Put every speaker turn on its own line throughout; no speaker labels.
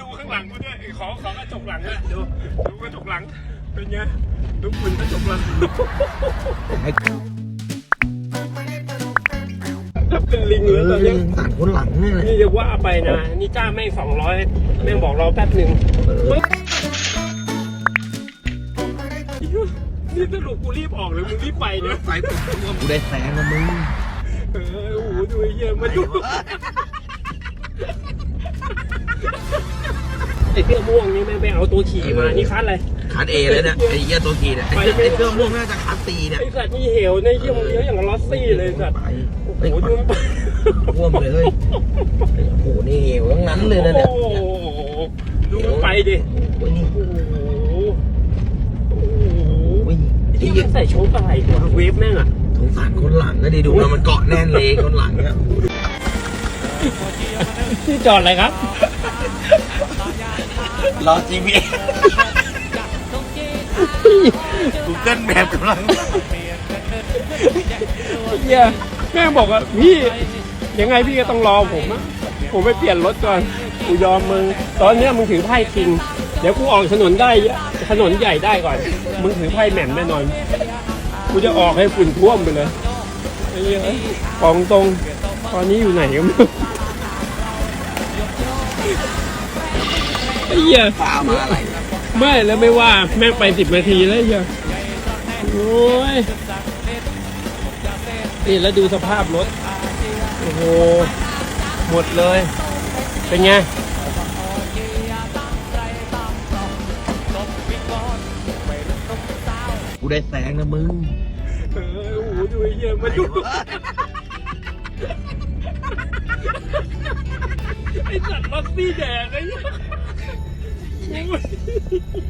ดูข้างหลังกูด้วยขอขอกระจกหลังด้วยดูดูกระจกหลังเป็นไงดูฝุ่นกระจกหลังเป็นลิงเลยตอนนี้
สารคนหลังเนี่ย
นี่จะว่าไปนะนี่จ้าแม่งสองร้อยแม่งบอกรอแป๊บหนึ่งปึ๊บนี่สรุปกูรีบออกหรือมึงรีบไปเนี่ย
ไฟผมกูได้แสงนะมึง
เออโอ้โหดูไอ้เหี้ยมันดู อ้เสื้อม่วงนี่แม่งไปเอาตัวขี่มา นี่คันอะไร
คัดเอเลยเนี่ยไอ้เหี้ยตัวกีเนี่ยไอ้เสื้อไอ้เสื้อม่วงน่าจะคัดตีเนี่ย
ไอ้สัตว์นี่เหวเนี่ยเยี่ยมเยอะอย่างกับลอสซี่เลยสัตว์
ไป
โอ้โห
เฮ้ย
ดูมันไป
ท่วมเลยเฮ้ยโอ้โหนี่เหวทั้งนั้นเลยนะเนี่ย
โอ้โหดูมันไปดิ
โอ้ยนี่
โอ้โหโอ้โห
โอ้ยไอ้
ที่
เหี้ย
มันใส่โชว์อะไรวะเวฟแม่งอะ
สงสารคนหลังนะดิดูแล้วมันเกาะแน่นเลยคนหลังเนี่ย
ที่จอดอะไรครับ
รอ GPS Google Map กำลัง
เฮียแม่งบอกว่าพี่ยังไงพี่ก็ต้องรอผมอะผมไปเปลี่ยนรถก่อน กูยอมมึง ตอนเนี้ยมึงถือไพ่คิง เดี๋ยวกูออกถนนได้ถนนใหญ่ได้ก่อน มึงถือไพ่แหม่มแน่นอน กูจะออกให้ฝุ่นท่วมไปเลยไอ้เหี้ยกองตรง ตอนนี้อยู่ไหนกันไม่รู้ ไอ้เหี้ย
ฟ้ามาอะไร
ไม่แล้วไม่ว่าแม่งไปสิบนาทีแล้วไอ้เหี้ยโอ้ยนี่แล้วดูสภาพรถ โอ้โห หมดเลย เป็นไง
กูได้แสงนะมึง
เออโอ้โหดูไอ้เหี้ยมาดู ไอ้สัตว์รถซี่แดงไอ้เหี้ยโอ้ย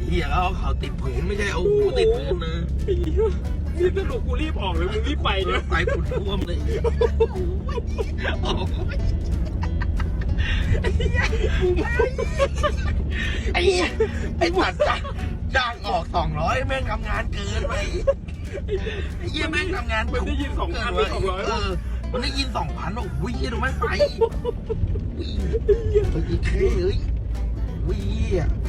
เหี้ยเอาเขาติดผืนไม่ใช่เอาหูติดพื้นนะ
ไอ้เหี้ยนี่สรุปกูรีบออกหรือมึงรีบไปเนี่ย
ไฟฝุ่นท่วมเลยโอ้โหไอ้เหี้ยไอ้หวัดจ้างจ้างออกสองร้อยแม่งทำงานเกินไปไอ้เหี้ยแม่งทำงานไป
มันได้ยินสองพันหรือสองร้อย
เออมันได้ยินสองพันโอ้โหเหี้ยดูแม่งไป วิ่งไปอีกแค่เลยวิ่ง